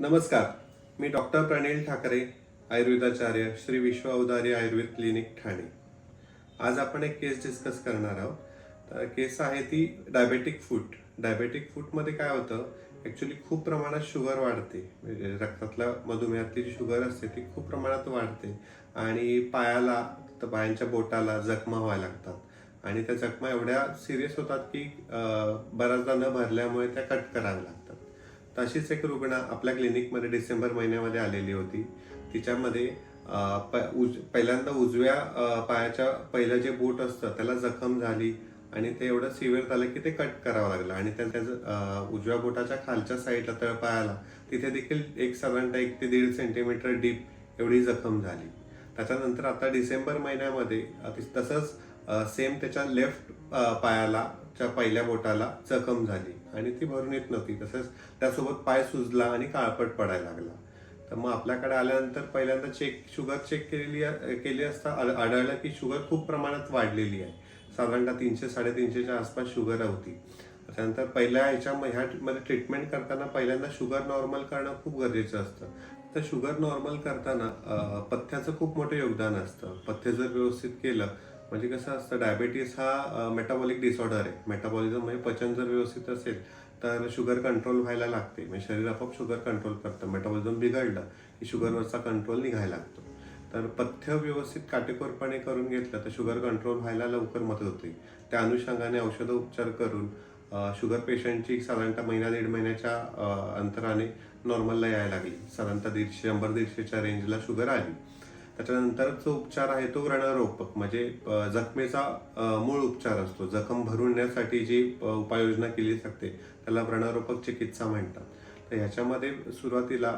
नमस्कार. मी डॉक्टर प्रणील ठाकरे आयुर्वेदाचार्य श्री विश्व अवधारी आयुर्वेद क्लिनिक ठाणे. आज आपण एक केस डिस्कस करणार आहोत. तर केस आहे ती डायबेटिक फूट. डायबेटिक फूटमध्ये काय होतं? ॲक्च्युली खूप प्रमाणात शुगर वाढते. म्हणजे रक्तातल्या मधुमेहातली जी शुगर असते ती खूप प्रमाणात वाढते. आणि पायाला तर पायांच्या बोटाला जखमा व्हायला लागतात. आणि त्या जखमा एवढ्या सिरियस होतात की बऱ्याचदा न भरल्यामुळे त्या कट कराव्या लागतात. तशीच एक रुग्ण आपल्या क्लिनिकमध्ये डिसेंबर महिन्यामध्ये आलेली होती. तिच्यामध्ये प- उज- पहिल्यांदा उजव्या पायाच्या पहिलं जे बोट असतं त्याला जखम झाली आणि ते एवढं सिव्हिअर झालं की ते कट करावं लागलं. आणि त्या त्याचं उजव्या बोटाच्या खालच्या साईडला तळपायाला तिथे देखील एक साधारणतः एक ते दीड सेंटीमीटर डीप एवढी जखम झाली. त्याच्यानंतर आता डिसेंबर महिन्यामध्ये तसंच सेम त्याच्या लेफ्ट पायाला च्या पहिल्या बोटाला जखम झाली आणि ती भरून येत नव्हती. तसंच त्यासोबत पाय सुजला आणि काळपट पडायला लागला. तर मग आपल्याकडे आल्यानंतर पहिल्यांदा चेक शुगर चेक केलेली केली असता आढळलं की शुगर खूप प्रमाणात वाढलेली आहे. साधारणतः तीनशे साडेतीनशेच्या आसपास शुगर होती. त्यानंतर पहिल्या ह्याच्या ह्यामध्ये ट्रीटमेंट करताना पहिल्यांदा शुगर नॉर्मल करणं खूप गरजेचं असतं. तर शुगर नॉर्मल करताना पथ्याचं खूप मोठं योगदान असतं. पथ्य जर व्यवस्थित केलं म्हणजे कसं असतं डायबेटीस हा मेटाबॉलिक डिसऑर्डर आहे. मेटाबॉलिझम म्हणजे पचन जर व्यवस्थित असेल तर शुगर कंट्रोल व्हायला लागते. म्हणजे शरीर आपोआप शुगर कंट्रोल करतं. मेटाबॉलिझम बिघडलं की शुगरवरचा कंट्रोल निघायला लागतो. तर पथ्य व्यवस्थित काटेकोरपणे करून घेतलं तर शुगर कंट्रोल व्हायला लवकर मदत होते. त्या अनुषंगाने औषध उपचार करून शुगर पेशंटची साधारणतः महिना दीड महिन्याच्या अंतराने नॉर्मलला यायला लागली. साधारणतः दीडशे शंभर दीडशेच्या रेंजला शुगर आली. त्याच्यानंतर जो उपचार आहे तो व्रणरोपक म्हणजे जखमेचा मूळ उपचार असतो. जखम भरवण्यासाठी जी उपाययोजना केली जाते त्याला व्रणरोपक चिकित्सा म्हणतात. तर ह्याच्यामध्ये सुरुवातीला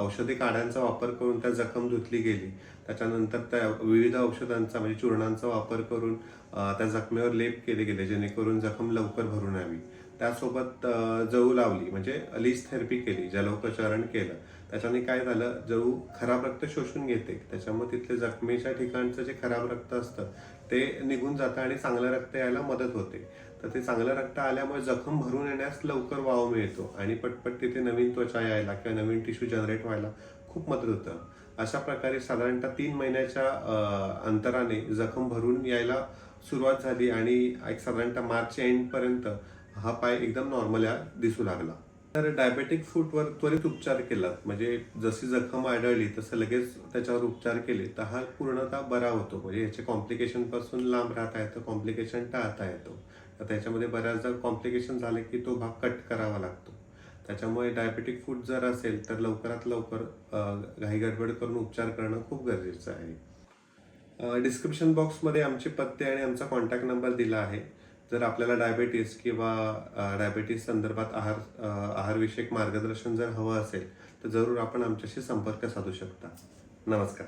औषधी काड्यांचा वापर करून त्या जखम धुतली गेली. त्याच्यानंतर त्या विविध औषधांचा म्हणजे चूर्णांचा वापर करून त्या जखमेवर लेप केले गेले जेणेकरून जखम लवकर भरून यावी. त्यासोबत जळू लावली. म्हणजे लिस थेरपी केली जलोपचारण केलं. त्याच्याने काय झालं जळू खराब रक्त शोषून घेते. त्याच्यामुळे तिथले जखमेच्या ठिकाणचं जे खराब रक्त असतं ते निघून जातं आणि चांगलं रक्त यायला मदत होते. तर ते चांगलं रक्त आल्यामुळे जखम भरून येण्यास लवकर वाव मिळतो आणि पटपट तिथे नवीन त्वचा यायला किंवा नवीन टिश्यू जनरेट व्हायला खूप मदत होतं. अशा प्रकारे साधारणतः तीन महिन्याच्या अंतराने जखम भरून यायला सुरुवात झाली आणि एक साधारणतः मार्च एंडपर्यंत हा पाय एकदम नॉर्मल या दिसू लागला. तर डायबेटिक फूटवर त्वरित उपचार केला. म्हणजे जशी जखम आढळली तसं लगेच त्याच्यावर उपचार केले. तर हा पूर्णतः बरा होतो. म्हणजे याचे कॉम्प्लिकेशनपासून लांब राहता येतं कॉम्प्लिकेशन टाळता येतो. तर त्याच्यामध्ये बऱ्याचदा कॉम्प्लिकेशन झाले की तो भाग कट करावा लागतो. त्याच्यामुळे डायबेटिक फूट जर असेल तर लवकरात लवकर घाई गडबड करून उपचार करणं खूप गरजेचं आहे. डिस्क्रिप्शन बॉक्समध्ये आमचे पत्ते आणि आमचा कॉन्टॅक्ट नंबर दिला आहे. जर आपल्याला डायबेटीस किंवा डायबेटीस संदर्भात आहार आहारविषयक मार्गदर्शन जर हवं असेल तर जरूर आपण आमच्याशी संपर्क साधू शकता. नमस्कार.